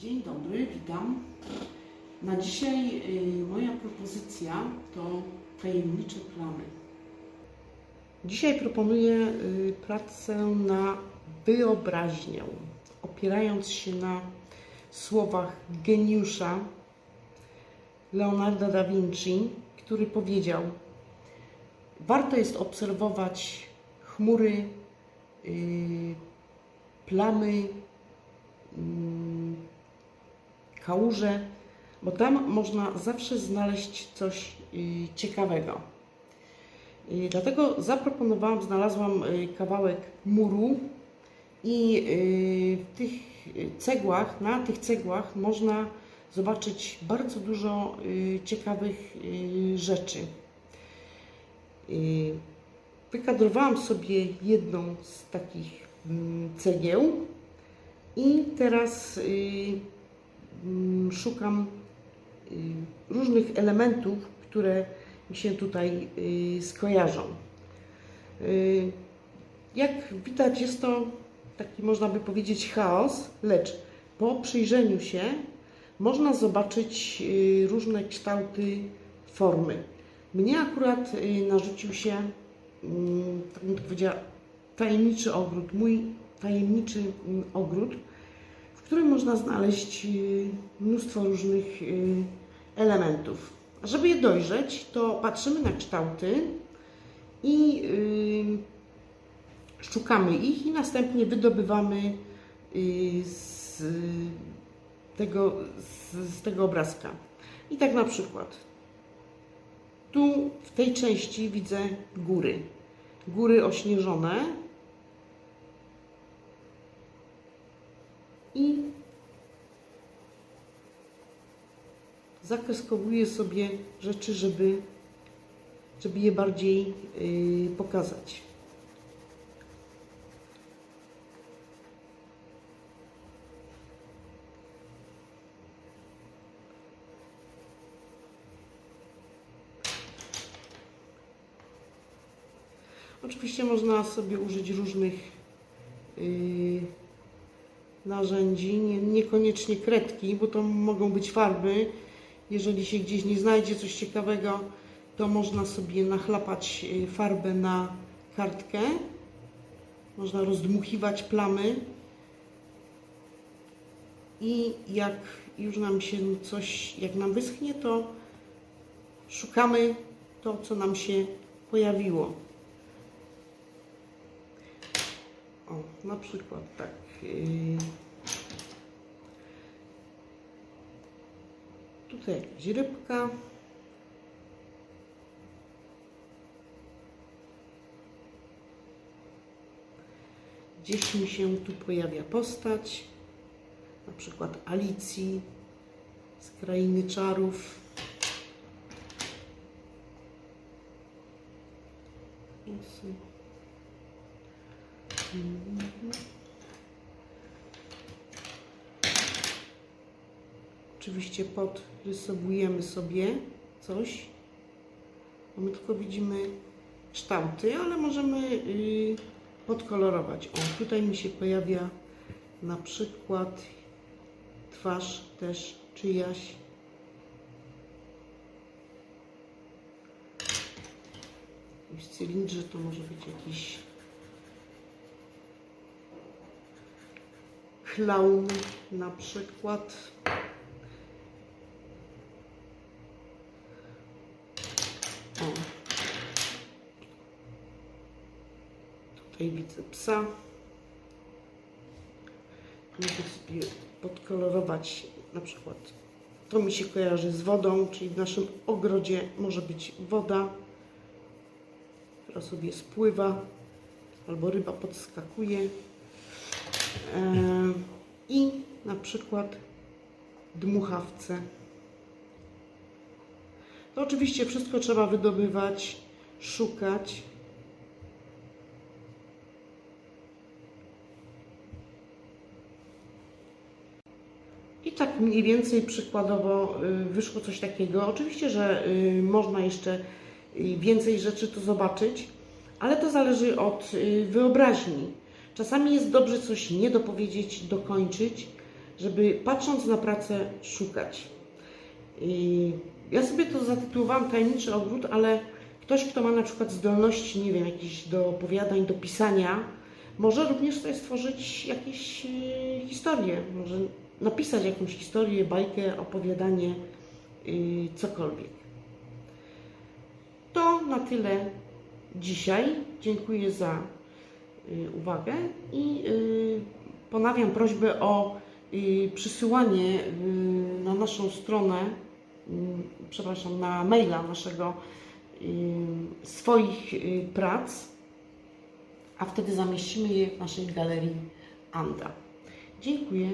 Dzień dobry, witam. Na dzisiaj y, moja propozycja to tajemnicze plamy. Dzisiaj proponuję y, pracę na wyobraźnię, opierając się na słowach geniusza Leonarda da Vinci, który powiedział: Warto jest obserwować chmury, y, plamy, mm, kałuże, bo tam można zawsze znaleźć coś y, ciekawego. Dlatego zaproponowałam, znalazłam y, kawałek muru i y, w tych cegłach, na tych cegłach można zobaczyć bardzo dużo ciekawych rzeczy. Wykadrowałam sobie jedną z takich mm, cegieł i teraz szukam y, różnych elementów, które mi się tutaj y, skojarzą. Y, Jak widać, jest to taki, można by powiedzieć, chaos, lecz po przyjrzeniu się można zobaczyć różne kształty formy. Mnie akurat narzucił się, mm, tak bym powiedziała, tajemniczy ogród, mój tajemniczy mm, ogród, którym można znaleźć y, mnóstwo różnych y, elementów. Żeby je dojrzeć, to patrzymy na kształty i y, szukamy ich i następnie wydobywamy z tego, z tego obrazka. I tak na przykład tu w tej części widzę góry. Góry ośnieżone i zakreskowuję sobie rzeczy, żeby, żeby je bardziej yy, pokazać. Oczywiście można sobie użyć różnych yy, narzędzi, nie, niekoniecznie kredki, bo to mogą być farby. Jeżeli się gdzieś nie znajdzie coś ciekawego, to można sobie nachlapać yy, farbę na kartkę. Można rozdmuchiwać plamy. I jak już nam się coś, jak nam wyschnie, to szukamy to, co nam się pojawiło. O, na przykład tak. Yy. Tutaj jakaś rybka. Gdzieś mi się tu pojawia postać, na przykład Alicji z Krainy Czarów. Osy. Mhm. Oczywiście podrysowujemy sobie coś, my tylko widzimy kształty, ale możemy y, podkolorować. O, tutaj mi się pojawia na przykład twarz też czyjaś. W cylindrze to może być jakiś klaun na przykład. O. Tutaj widzę psa. Mogę sobie podkolorować na przykład. To mi się kojarzy z wodą, czyli w naszym ogrodzie może być woda, która sobie spływa, albo ryba podskakuje. E, I na przykład dmuchawce. To oczywiście wszystko trzeba wydobywać, szukać. I tak mniej więcej przykładowo y, wyszło coś takiego. Oczywiście, że y, można jeszcze więcej rzeczy tu zobaczyć, ale to zależy od wyobraźni. Czasami jest dobrze coś nie dopowiedzieć, dokończyć, żeby patrząc na pracę szukać. I ja sobie to zatytułowałam Tajemniczy Ogród, ale ktoś, kto ma na przykład zdolności, nie wiem, jakieś do opowiadań, do pisania, może również sobie stworzyć jakieś y, historie, może napisać jakąś historię, bajkę, opowiadanie, y, cokolwiek. To na tyle dzisiaj. Dziękuję za uwagę i y, ponawiam prośbę o y, przysyłanie y, na naszą stronę, y, przepraszam, na maila naszego y, swoich y, prac, a wtedy zamieścimy je w naszej galerii Anda. Dziękuję.